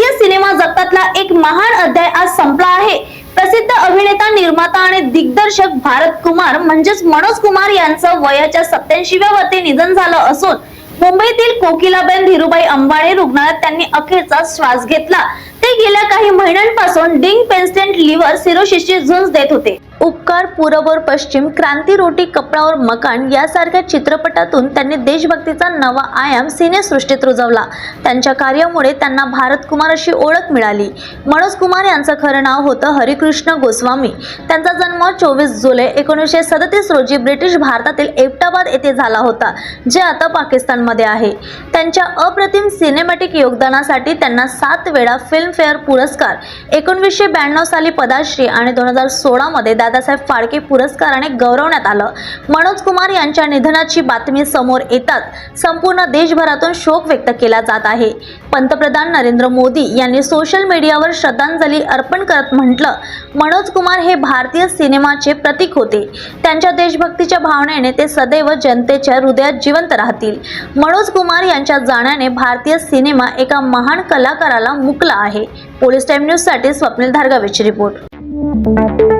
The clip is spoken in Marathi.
मधला एक महान अध्याय आज संपला आहे. प्रसिद्ध अभिनेता निर्माता आणि दिग्दर्शक भारत कुमार म्हणजेच मनोज कुमार यांचं वयाच्या सत्याऐंशीव्या वरती निधन झालं असून मुंबईतील कोकिलाबेन धीरुबाई अंबाळे रुग्णालयात त्यांनी अखेरचा श्वास घेतला. ते गेल्या काही महिन्यांपासून डिंग पेन्स्टेंट लिव्हर सिरोसिसची झुंज देत होते. उपकार पूरब और पश्चिम क्रांती रोटी कपडावर मकान यासारख्या चित्रपटातून त्यांनी देशभक्तीचा नवा आयाम सिनेसृष्टीत रुजवला. त्यांच्या कार्यामुळे त्यांना भारत कुमार अशी ओळख मिळाली. मनोज कुमार यांचं खरं नाव होतं हरिकृष्ण गोस्वामी. त्यांचा जन्म चोवीस जुलै एकोणीसशे सदतीस रोजी ब्रिटिश भारतातील एबटाबाद येथे झाला होता जे आता पाकिस्तानमध्ये आहे. त्यांच्या अप्रतिम सिनेमॅटिक योगदानासाठी त्यांना सात वेळा फिल्मफेअर पुरस्कार एकोणवीसशे ब्याण्णव साली पदाश्री आणि दोन हजार सोळामध्ये दादासाहेब फाळके पुरस्काराने गौरवण्यात आलं. मनोज कुमार यांच्या निधनाची बातमी समोर येताच संपूर्ण देशभरातून शोक व्यक्त केला जात आहे. पंतप्रधान नरेंद्र मोदी यांनी सोशल मीडियावर श्रद्धांजली अर्पण करत म्हटलं मनोज कुमार हे भारतीय सिनेमाचे प्रतीक होते. त्यांच्या देशभक्तीच्या भावनेने ते सदैव जनतेच्या हृदयात जिवंत राहतील. मनोज कुमार यांच्या जाण्याने भारतीय सिनेमा एका महान कलाकाराला मुकला आहे. पोलीस टाइम न्यूजसाठी स्वप्नील धारगावेची रिपोर्ट.